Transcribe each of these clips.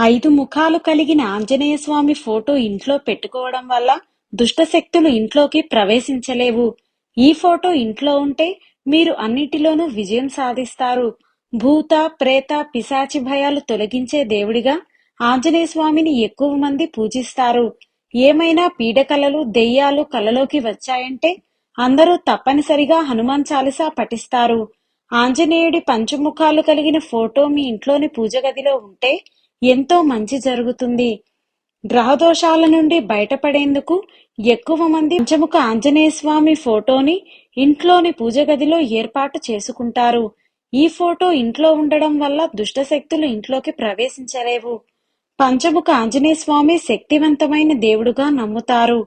ఐదు ముఖాలు కలిగిన ఆంజనేయ స్వామి ఫోటో ఇంట్లో పెట్టుకోవడం వల్ల దుష్టశక్తులు ఇంట్లోకి ప్రవేశించలేవు. ఈ ఫోటో ఇంట్లో ఉంటే మీరు అన్నిటిలోనూ విజయం సాధిస్తారు. భూత ప్రేత పిశాచి భయాలు తొలగించే దేవుడిగా ఆంజనేయ స్వామిని ఎక్కువ మంది పూజిస్తారు. ఏమైనా పీడకలలు దెయ్యాలు కలలోకి వచ్చాయంటే అందరూ తప్పనిసరిగా హనుమాన్ చాలీసా పఠిస్తారు. ఆంజనేయుడి పంచముఖాలు కలిగిన ఫోటో మీ ఇంట్లోని పూజ గదిలో ఉంటే ఎంతో మంచి జరుగుతుంది. గ్రహదోషాల నుండి బయటపడేందుకు ఎక్కువ మంది పంచముఖ ఆంజనేయ స్వామి ఫోటోని ఇంట్లోని పూజ గదిలో ఏర్పాటు చేసుకుంటారు. ఈ ఫోటో ఇంట్లో ఉండడం వల్ల దుష్టశక్తులు ఇంట్లోకి ప్రవేశించలేవు. పంచముఖ ఆంజనేయ స్వామి శక్తివంతమైన దేవుడుగా నమ్ముతారు.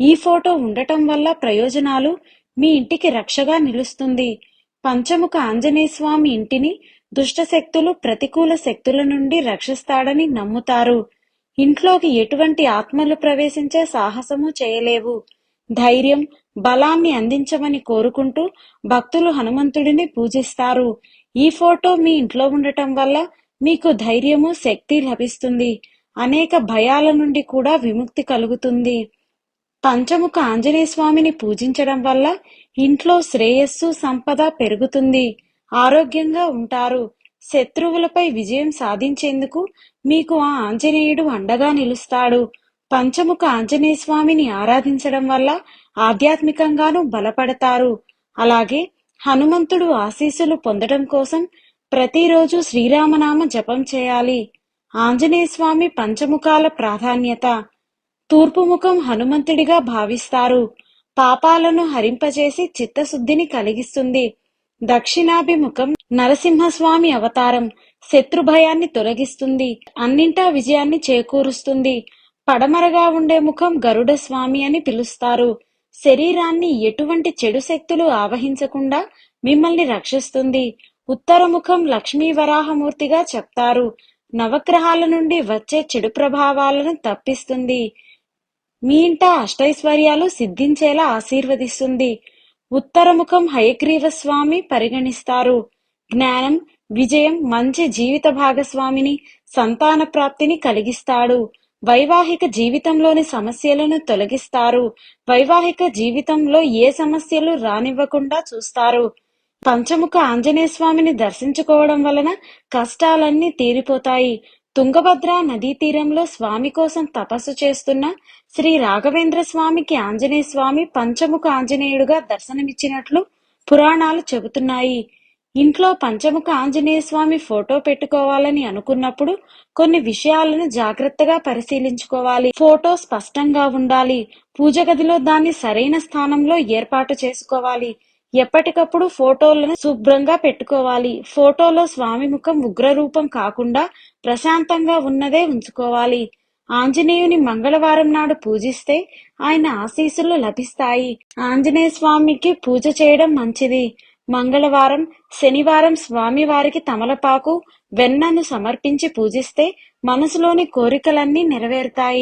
ఈ ఫోటో ఉండటం వల్ల ప్రయోజనాలు మీ ఇంటికి రక్షగా నిలుస్తుంది. పంచముఖ ఆంజనేయ స్వామి ఇంటిని దుష్ట శక్తులు ప్రతికూల శక్తుల నుండి రక్షిస్తాడని నమ్ముతారు. ఇంట్లోకి ఎటువంటి ఆత్మలు ప్రవేశించే సాహసము చేయలేవు. ధైర్యం బలాన్ని అందించమని కోరుకుంటూ భక్తులు హనుమంతుడిని పూజిస్తారు. ఈ ఫోటో మీ ఇంట్లో ఉండటం వల్ల మీకు ధైర్యము శక్తి లభిస్తుంది. అనేక భయాల నుండి కూడా విముక్తి కలుగుతుంది. పంచముఖ ఆంజనేయ స్వామిని పూజించడం వల్ల ఇంట్లో శ్రేయస్సు సంపద పెరుగుతుంది. ఆరోగ్యంగా ఉంటారు. శత్రువులపై విజయం సాధించేందుకు మీకు ఆ ఆంజనేయుడు అండగా నిలుస్తాడు. పంచముఖ ఆంజనేయ స్వామిని ఆరాధించడం వల్ల ఆధ్యాత్మికంగాను బలపడతారు. అలాగే హనుమంతుడు ఆశీస్సులు పొందడం కోసం ప్రతిరోజు శ్రీరామనామ జపం చేయాలి. ఆంజనేయ స్వామి పంచముఖాల ప్రాధాన్యత. తూర్పు ముఖం హనుమంతుడిగా భావిస్తారు. పాపాలను హరింపజేసి చిత్తశుద్ధిని కలిగిస్తుంది. దక్షిణాభిముఖం నరసింహస్వామి అవతారం శత్రుభయాన్ని తొలగిస్తుంది. అన్నింటా విజయాన్ని చేకూరుస్తుంది. పడమరగా ఉండే ముఖం గరుడ స్వామి అని పిలుస్తారు. శరీరాన్ని ఎటువంటి చెడు శక్తులు ఆవహించకుండా మిమ్మల్ని రక్షిస్తుంది. ఉత్తర ముఖం లక్ష్మీ వరాహమూర్తిగా చెప్తారు. నవగ్రహాల నుండి వచ్చే చెడు ప్రభావాలను తప్పిస్తుంది. మీ ఇంట అష్టైశ్వర్యాలు సిద్ధించేలా ఆశీర్వదిస్తుంది. ఉత్తరముఖం హయగ్రీవస్వామి పరిగణిస్తారు. జ్ఞానం విజయం మంచి జీవిత భాగస్వామిని సంతాన ప్రాప్తిని కలిగిస్తాడు. వైవాహిక జీవితంలోని సమస్యలను తొలగిస్తారు. వైవాహిక జీవితంలో ఏ సమస్యలు రానివ్వకుండా చూస్తారు. పంచముఖ ఆంజనేయ స్వామిని దర్శించుకోవడం వలన కష్టాలన్నీ తీరిపోతాయి. తుంగభద్ర నదీ తీరంలో స్వామి కోసం తపస్సు చేస్తున్న శ్రీ రాఘవేంద్ర స్వామికి ఆంజనేయ స్వామి పంచముఖ ఆంజనేయుడుగా దర్శనమిచ్చినట్లు పురాణాలు చెబుతున్నాయి. ఇంట్లో పంచముఖ ఆంజనేయ స్వామి ఫోటో పెట్టుకోవాలని అనుకున్నప్పుడు కొన్ని విషయాలను జాగ్రత్తగా పరిశీలించుకోవాలి. ఫోటో స్పష్టంగా ఉండాలి. పూజ గదిలో దాన్ని సరైన స్థానంలో ఏర్పాటు చేసుకోవాలి. ఎప్పటికప్పుడు ఫోటోలను శుభ్రంగా పెట్టుకోవాలి. ఫోటోలో స్వామి ముఖం ఉగ్రరూపం కాకుండా ప్రశాంతంగా ఉన్నదే ఉంచుకోవాలి. ఆంజనేయుని మంగళవారం నాడు పూజిస్తే ఆయన ఆశీస్సులు లభిస్తాయి. ఆంజనేయ స్వామికి పూజ చేయడం మంచిది. మంగళవారం శనివారం స్వామివారికి తమలపాకు వెన్నను సమర్పించి పూజిస్తే మనసులోని కోరికలన్నీ నెరవేరుతాయి.